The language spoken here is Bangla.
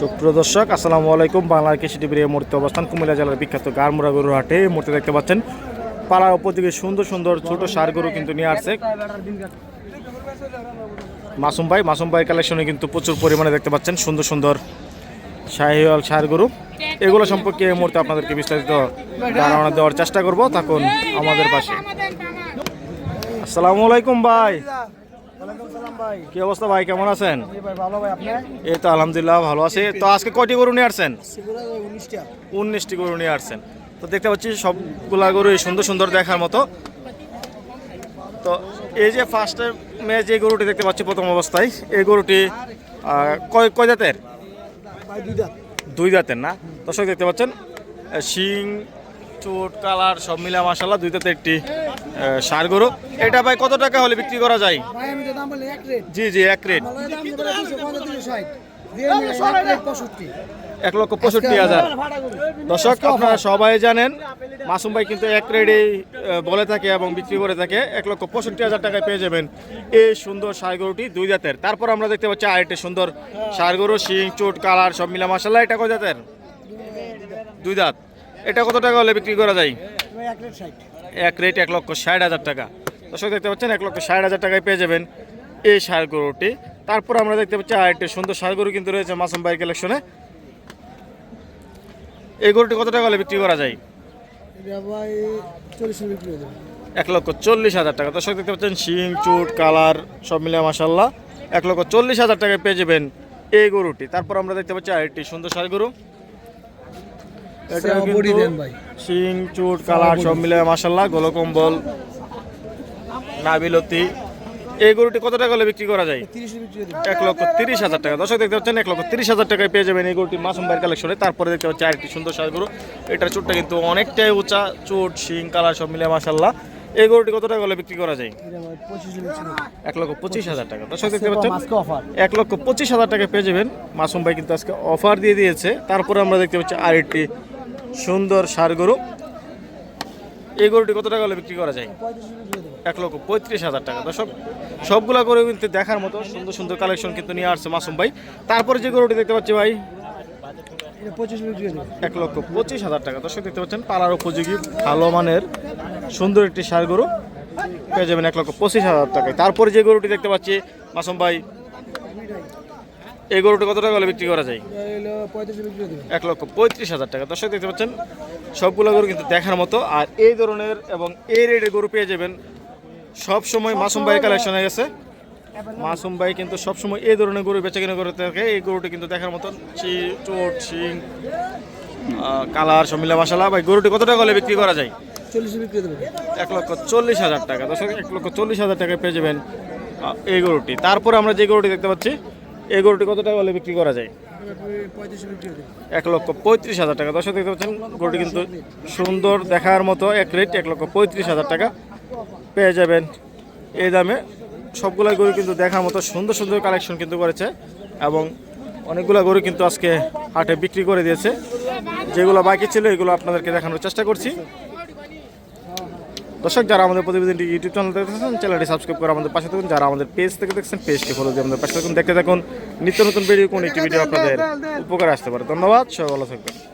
সুপ্রিয় দর্শক, আসসালামু আলাইকুম। বাংলার কৃষি টিভির এই মুহূর্তে অবস্থান কুমিল্লা জেলার বিখ্যাত গারমুরা গরুর হাটে। এই মুহূর্তে দেখতে পাচ্ছেন, পাড়ার উপর দিকে সুন্দর সুন্দর ছোট সার গরু কিন্তু নিয়ে আসছে। মাসুম ভাই মাসুম ভাই কালেকশনে কিন্তু প্রচুর পরিমাণে দেখতে পাচ্ছেন সুন্দর সুন্দর শাহিওয়াল সার গরু। এগুলো সম্পর্কে এই মুহূর্তে আপনাদেরকে বিস্তারিত ধারণা দেওয়ার চেষ্টা করব। থাকুন আমাদের পাশে। আসসালামু আলাইকুম ভাই। কি অবস্থা ভাই কেমন আছেন? এই তো আলহামদুলিল্লাহ ভালো আছে। তো আজকে কয়টি গরু নিয়ে আসছেন? উনিশটি। গরু নিয়ে আসছেন। তো দেখতে পাচ্ছি সবগুলা গরু সুন্দর সুন্দর দেখার মতো। তো এই যে ফার্স্টে ম্যাচ যে গরুটি দেখতে পাচ্ছি প্রথম অবস্থায় এই গরুটি কয় কয় জাতের? দুই জাতের না? দর্শক দেখতে পাচ্ছেন শিং চোট কালার সব মিলে মাসাল্লাহ দুই জাতের একটি সার গরু। এটা ভাই কত টাকা হলে বিক্রি করা যায়? জি জি এক রেট এক লক্ষ পঁয়ষট্টি হাজার। দর্শক আপনারা সবাই জানেন মাসুম ভাই কিন্তু এক রেডেই বলে থাকে এবং বিক্রি করে থাকে। এক লক্ষ পঁয়ষট্টি হাজার টাকায় পেয়ে যাবেন এই সুন্দর সার গরুটি দুই জাতের। তারপর আমরা দেখতে পাচ্ছি আরেকটি সুন্দর সার গরু শিং চোট কালার সব মিলা মশালা এটা কয় জাতের? দুই দাঁত এটা কত টাকা হলে বিক্রি করা যায়? এক রেট এক লক্ষ ষাট হাজার টাকা। দর্শক দেখতে পাচ্ছেন এক লক্ষ ষাট হাজার টাকায় পেয়ে যাবেন এই সার গরুটি। তারপর আমরা দেখতে পাচ্ছি আরেকটি সুন্দর সার গরু কিন্তু রয়েছে মাসুম ভাই কালেকশনে এই গরুটি কত টাকা হলে বিক্রি করা যায়? এক লক্ষ চল্লিশ হাজার টাকা। দর্শক দেখতে পাচ্ছেন শিং চুট কালার সব মিলে মাসাল্লাহ এক লক্ষ চল্লিশ হাজার টাকায় পেয়ে যাবেন এই গরুটি। তারপর আমরা দেখতে পাচ্ছি আরেকটি সুন্দর সার গরু। এটাও বডি দেন ভাই। শিং চুট কালার সব মিলে মাসাল্লাহ গোলকম্বল নাবিলতি। এই গরুটি কত টাকা হলে বিক্রি করা যায়? এক লক্ষ তিরিশ হাজার টাকা। দর্শক দেখতে পাচ্ছেন এক লক্ষ তিরিশ হাজার টাকায় পেয়ে যাবেন এই গরুটি মাসুম ভাইয়ের কালেকশনে তারপরে দেখতে পাচ্ছি আরেকটি সুন্দর সার গরু। এটার চুটটা কিন্তু অনেকটাই উঁচা চুট শিং কালার সব মিলে মাসাল্লাহ এই গরুটি কত টাকা হলে বিক্রি করা যায়? এটা এক লক্ষ পঁচিশ হাজার টাকা। দর্শক দেখতে পাচ্ছেন এক লক্ষ পঁচিশ হাজার টাকা পেয়ে যাবেন মাসুম ভাই কিন্তু আজকে অফার দিয়ে দিয়েছে। তারপরে আমরা দেখতে পাচ্ছি আরেকটি সুন্দর সার গরু। এই গরুটি কত টাকা হলে বিক্রি করা যায়? এক লক্ষ পঁয়ত্রিশ হাজার টাকা। দর্শক, সবগুলা গরু কিন্তু দেখার মতো সুন্দর সুন্দর কালেকশন কিন্তু নিয়ে আসছে মাসুম ভাই। তারপরে যে গরুটি দেখতে পাচ্ছি ভাই, এক লক্ষ পঁচিশ হাজার টাকা। দর্শক, দেখতে পাচ্ছেন, পালার উপযোগী, ভালো মানের, সুন্দর একটি সার গরু। পেয়ে যাবেন এক লক্ষ পঁচিশ হাজার টাকায়। তারপরে যে গরুটি দেখতে পাচ্ছি মাসুম ভাই এই গরুটি কত টাকা হলে বিক্রি করা যায়? এক লক্ষ পঁয়ত্রিশ হাজার টাকা। দর্শক দেখতে পাচ্ছেন সবগুলো গরু কিন্তু দেখার মতো। আর এই ধরনের এবং এই রেটের গরু পেয়ে যাবেন সব সময় মাসুম ভাই কালেকশন হয়ে গেছে। মাসুম ভাই কিন্তু সবসময় এই ধরনের গরু বেচা কিনা করে থাকে। এই গরুটি কিন্তু দেখার মতন চোট শিং কালার সমিলা মশালা ভাই গরুটি কত টাকা হলে বিক্রি করা যায়? এক লক্ষ চল্লিশ হাজার টাকা। দর্শক এক লক্ষ চল্লিশ হাজার টাকায় পেয়ে যাবেন এই গরুটি। তারপরে আমরা যে গরুটি দেখতে পাচ্ছি এই গরুটি কত টাকা হলে বিক্রি করা যায়? এক লক্ষ পঁয়ত্রিশ হাজার টাকা। দর্শক দেখতে পাচ্ছেন, গরুটি কিন্তু সুন্দর দেখার মতো, এক রেট এক লক্ষ পঁয়ত্রিশ হাজার টাকা। পেয়ে যাবেন এই দামে। সবগুলা গরু কিন্তু দেখার মতো সুন্দর সুন্দর কালেকশন কিন্তু করেছে এবং অনেকগুলা গরু কিন্তু আজকে হাটে বিক্রি করে দিয়েছে। যেগুলো বাকি ছিল, এগুলো আপনাদেরকে দেখানোর চেষ্টা করছি। দর্শক, যারা আমাদের প্রতিবেদনটি ইউটিউব চ্যানেল দেখতেছেন চ্যানেলটি সাবস্ক্রাইব করে আমাদের পাশে থাকুন। যারা আমাদের পেজ থেকে দেখছেন, পেজটি ফলো দিয়ে আমাদের পাশে থাকুন। দেখতে থাকুন। নিত্য নতুন ভিডিও, কোন একটি ভিডিও আপনাদের উপকারে আসতে পারে। ধন্যবাদ, সবাই ভালো থাকবেন।